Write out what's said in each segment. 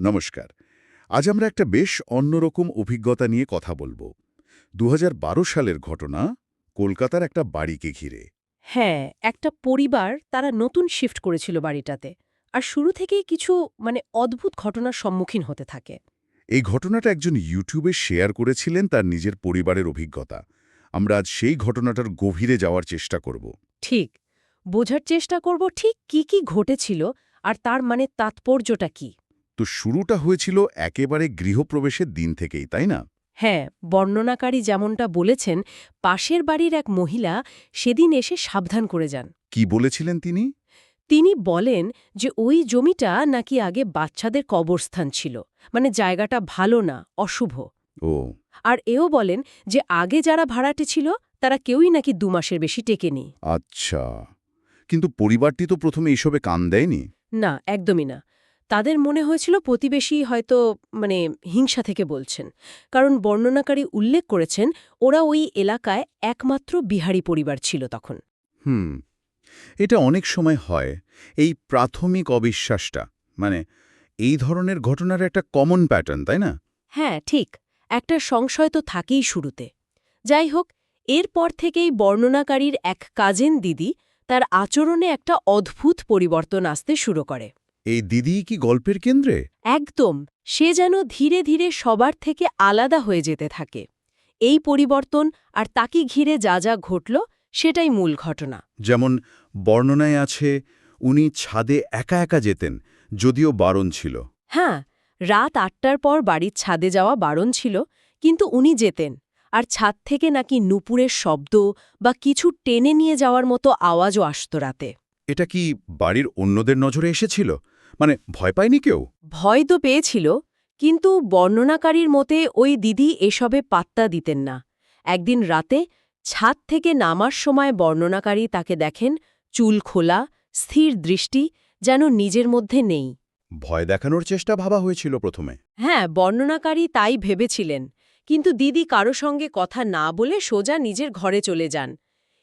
নমস্কার। আজ আমরা একটা বেশ অন্যরকম অভিজ্ঞতা নিয়ে কথা বলব। দু হাজার বারো সালের ঘটনা কলকাতার একটা বাড়িকে ঘিরে। হ্যাঁ একটা পরিবার তারা নতুন শিফট করেছিল বাড়িটাতে আর শুরু থেকেই কিছু মানে অদ্ভুত ঘটনার সম্মুখীন হতে থাকে। এই ঘটনাটা একজন ইউটিউবে শেয়ার করেছিলেন তার নিজের পরিবারের অভিজ্ঞতা। আমরা আজ সেই ঘটনাটার গভীরে যাওয়ার চেষ্টা করব। ঠিক বোঝার চেষ্টা করব ঠিক কি কি ঘটেছিল আর তার মানে তাৎপর্যটা কি। তো শুরুটা হয়েছিল একেবারে গৃহপ্রবেশের দিন থেকেই তাই না? হ্যাঁ বর্ণনাকারী যেমনটা বলেছেন পাশের বাড়ির এক মহিলা সেদিন এসে সাবধান করে যান। কি বলেছিলেন তিনি? তিনি বলেন যে ওই জমিটা নাকি আগে বাচ্চাদের কবরস্থান ছিল মানে জায়গাটা ভালো না অশুভ। ও। আর এও বলেন যে আগে যারা ভাড়াটে ছিল তারা কেউই নাকি দু মাসের বেশি টেকেনি। আচ্ছা। কিন্তু পরিবারটি তো প্রথমে এইসবে কান দেয়নি? না একদমই না। তাদের মনে হয়েছিল প্রতিবেশী হয়তো মানে হিংসা থেকে বলছেন। কারণ বর্ণনাকারী উল্লেখ করেছেন ওরা ওই এলাকায় একমাত্র বিহারি পরিবার ছিল তখন। হুম এটা অনেক সময় হয় এই প্রাথমিক অবিশ্বাসটা। মানে এই ধরনের ঘটনার একটা কমন প্যাটার্ন তাই না? হ্যাঁ ঠিক। একটা সংশয় তো থাকেই শুরুতে। যাই হোক এরপর থেকেই বর্ণনাকারীর এক কাজেন দিদি তার আচরণে একটা অদ্ভুত পরিবর্তন আসতে শুরু করে। এই দিদি কি গল্পের কেন্দ্রে? একদম। সে যেন ধীরে ধীরে সবার থেকে আলাদা হয়ে যেতে থাকে। এই পরিবর্তন আর তাকে ঘিরে যা যা ঘটল সেটাই মূল ঘটনা। যেমন বর্ণনায় আছে উনি ছাদে একা একা যেতেন যদিও বারণ ছিল। হ্যাঁ রাত আটটার পর বাড়ির ছাদে যাওয়া বারণ ছিল কিন্তু উনি যেতেন। আর ছাদ থেকে নাকি নুপুরের শব্দ বা কিছু টেনে নিয়ে যাওয়ার মতো আওয়াজও আসত রাতে। এটা কি বাড়ির অন্যদের নজরে এসেছিল? মানে ভয় পায়নি কেউ? ভয় তো পেয়েছিল কিন্তু বর্ণনাকারীর মতে ওই দিদি এসবে পাত্তা দিতেন না। একদিন রাতে ছাদ থেকে নামার সময় বর্ণনাকারী তাকে দেখেন চুল খোলা স্থির দৃষ্টি যেন নিজের মধ্যে নেই। ভয় দেখানোর চেষ্টা ভাবা হয়েছিল প্রথমে। হ্যাঁ বর্ণনাকারী তাই ভেবেছিলেন কিন্তু দিদি কারও সঙ্গে কথা না বলে সোজা নিজের ঘরে চলে যান।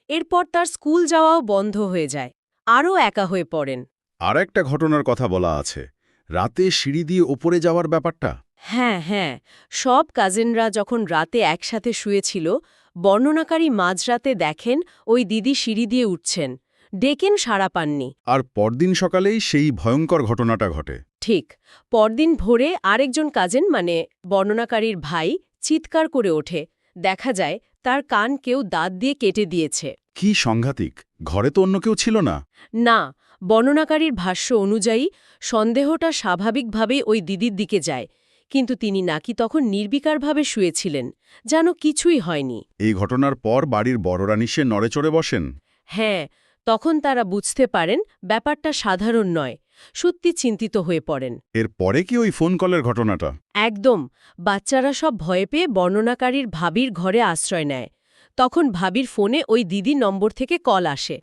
এরপর তার স্কুল যাওয়াও বন্ধ হয়ে যায় আরও একা হয়ে পড়েন। আর একটা ঘটনার কথা বলা আছে। রাতে সিঁড়ি দিয়ে ওপরে যাওয়ার ব্যাপারটা? হ্যাঁ হ্যাঁ। সব কাজিনরা যখন রাতে একসাথে শুয়েছিল বর্ণনাকারী মাঝরাতে দেখেন ওই দিদি সিঁড়ি দিয়ে উঠছেন। ডেকেন সাড়া পাননি। আর পরদিন সকালেই সেই ভয়ঙ্কর ঘটনাটা ঘটে। ঠিক। পরদিন ভোরে আরেকজন কাজেন মানে বর্ণনাকারীর ভাই চিৎকার করে ওঠে। দেখা যায় তার কান কেউ দাঁত দিয়ে কেটে দিয়েছে। কি সংঘাতিক। ঘরে তো অন্য কেউ ছিল না। না বর্ণনাকারীর ভাষ্য অনুযায়ী সন্দেহটা স্বাভাবিকভাবেই ওই দিদির দিকে যায় কিন্তু তিনি নাকি তখন নির্বিকারভাবে শুয়েছিলেন যেন কিছুই হয়নি। এই ঘটনার পর বাড়ির বড়রা নিশে নড়েচড়ে বসেন? হ্যাঁ তখন তারা বুঝতে পারেন ব্যাপারটা সাধারণ নয় সত্যি চিন্তিত হয়ে পড়েন। এর পরে কি ওই ফোন কলের ঘটনাটা? একদম বাচ্চারা সব ভয়ে পেয়ে বর্ণনাকারীর ভাবির ঘরে আশ্রয় নেয় তখন ভাবির ফোনে ওই দিদির নম্বর থেকে কল আসে।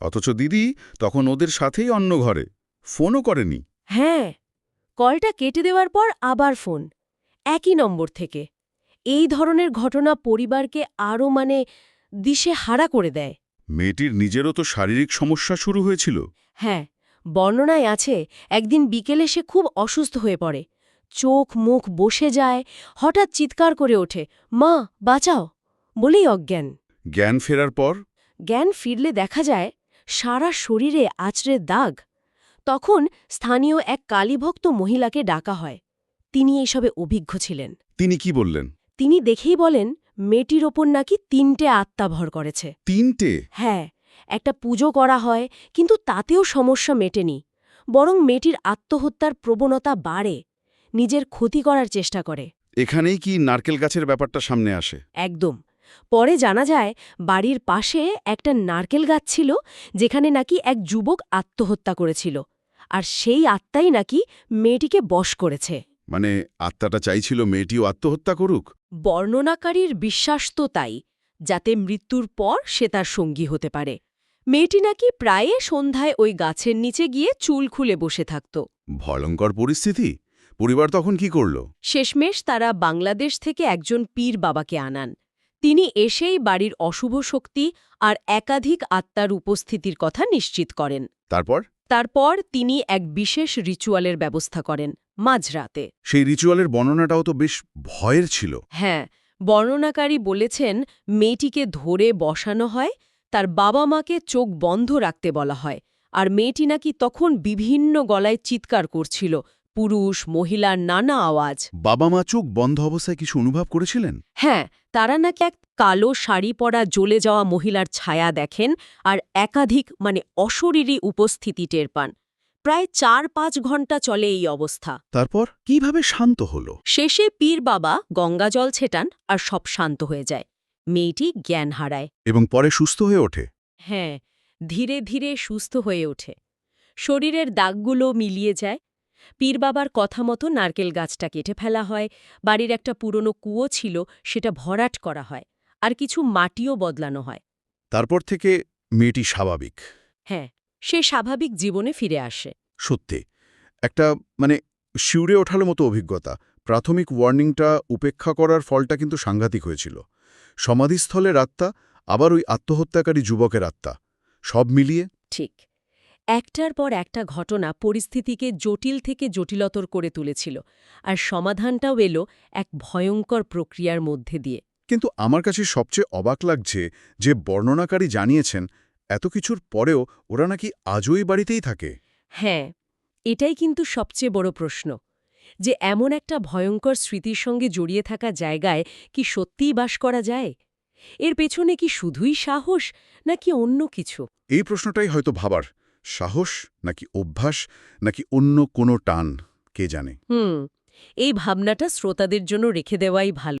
অথচ দিদি তখন ওদের সাথেই অন্য ঘরে। ফোনও করেনি। হ্যাঁ কলটা কেটে দেওয়ার পর আবার ফোন। একই নম্বর থেকে। এই ধরনের ঘটনা পরিবারকে আরও মানে দিশে হারা করে দেয়। মেয়েটির নিজেরও তো শারীরিক সমস্যা শুরু হয়েছিল। হ্যাঁ বর্ণনায় আছে একদিন বিকেলে সে খুব অসুস্থ হয়ে পড়ে। চোখ মুখ বসে যায় হঠাৎ চিৎকার করে ওঠে মা বাঁচাও! বলেই অজ্ঞান। জ্ঞান ফেরার পর? জ্ঞান ফিরলে দেখা যায় সারা শরীরে আছড়ে দাগ। তখন স্থানীয় এক কালীভক্ত মহিলাকে ডাকা হয়। তিনি এইসবে অভিজ্ঞ ছিলেন। তিনি কি বললেন? তিনি দেখেই বলেন মেয়েটির ওপর নাকি তিনটে আত্মা ভর করেছে। তিনটে? হ্যাঁ একটা পুজো করা হয় কিন্তু তাতেও সমস্যা মেটেনি। বরং মেয়েটির আত্মহত্যার প্রবণতা বাড়ে নিজের ক্ষতি করার চেষ্টা করে। এখানেই কি নারকেল গাছের ব্যাপারটা সামনে আসে? একদম। পরে জানা যায় বাড়ির পাশে একটা নারকেল গাছ ছিল যেখানে নাকি এক যুবক আত্মহত্যা করেছিল। আর সেই আত্মাই নাকি মেয়েটিকে বশ করেছে। মানে আত্মাটা চাইছিল মেয়েটিও আত্মহত্যা করুক? বর্ণনাকারীর বিশ্বাস তো তাই যাতে মৃত্যুর পর সে তার সঙ্গী হতে পারে। মেয়েটি নাকি প্রায়ে সন্ধ্যায় ওই গাছের নিচে গিয়ে চুল খুলে বসে থাকত। ভয়ঙ্কর পরিস্থিতি। পরিবার তখন কি করল? শেষমেশ তারা বাংলাদেশ থেকে একজন পীর বাবাকে আনান। তিনি এসেই বাড়ির অশুভ শক্তি আর একাধিক আত্মার উপস্থিতির কথা নিশ্চিত করেন। তারপর? তারপর তিনি এক বিশেষ রিচুয়ালের ব্যবস্থা করেন মাঝরাতে। সেই রিচুয়ালের বর্ণনাটাও তো বেশ ভয়ের ছিল। হ্যাঁ বর্ণনাকারী বলেছেন মেয়েটিকে ধরে বসানো হয় তার বাবা মাকে চোখ বন্ধ রাখতে বলা হয় আর মেয়েটি নাকি তখন বিভিন্ন গলায় চিৎকার করছিল পুরুষ মহিলার নানা আওয়াজ। বাবা মা চোখ বন্ধ অবস্থায় কিছু অনুভব করেছিলেন? হ্যাঁ তারা নাকি এক কালো শাড়ি পরা জ্বলে যাওয়া মহিলার ছায়া দেখেন আর একাধিক মানে অশরীরী উপস্থিতি টের পান। প্রায় চার পাঁচ ঘণ্টা চলে এই অবস্থা। তারপর কীভাবে শান্ত হলো? শেষে পীর বাবা গঙ্গা জল ছেটান আর সব শান্ত হয়ে যায়। মেয়েটি জ্ঞান হারায়। এবং পরে সুস্থ হয়ে ওঠে? হ্যাঁ ধীরে ধীরে সুস্থ হয়ে ওঠে। শরীরের দাগগুলো মিলিয়ে যায়। পীর বাবার কথা মতো নারকেল গাছটা কেটে ফেলা হয় বাড়ির একটা পুরনো কুয়ো ছিল সেটা ভরাট করা হয় আর কিছু মাটিও বদলানো হয়। তারপর থেকে মেয়েটি স্বাভাবিক। হ্যাঁ সে স্বাভাবিক জীবনে ফিরে আসে। সত্যি একটা মানে শিউরে ওঠার মতো অভিজ্ঞতা। প্রাথমিক ওয়ার্নিংটা উপেক্ষা করার ফলটা কিন্তু সাংঘাতিক হয়েছিল। সমাধিস্থলের আত্মা আবার ওই আত্মহত্যাকারী যুবকের আত্মা। সব মিলিয়ে ঠিক। একটার পর একটা ঘটনা পরিস্থিতিকে জটিল থেকে জটিলতর করে তুলেছিল আর সমাধানটাও এলো এক ভয়ঙ্কর প্রক্রিয়ার মধ্যে দিয়ে। কিন্তু আমার কাছে সবচেয়ে অবাক লাগছে যে বর্ণনাকারী জানিয়েছেন এত কিছুর পরেও ওরা নাকি আজই বাড়িতেই থাকে। হ্যাঁ এটাই কিন্তু সবচেয়ে বড় প্রশ্ন যে এমন একটা ভয়ঙ্কর স্মৃতির সঙ্গে জড়িয়ে থাকা জায়গায় কি সত্যিই বাস করা যায়? এর পেছনে কি শুধুই সাহস নাকি অন্য কিছু? এই প্রশ্নটাই হয়তো ভাবার। সাহস নাকি অভ্যাস নাকি অন্য কোনো টান, কে জানে? হুম, এই ভাবনাটা শ্রোতাদের জন্য রেখে দেওয়াই ভালো।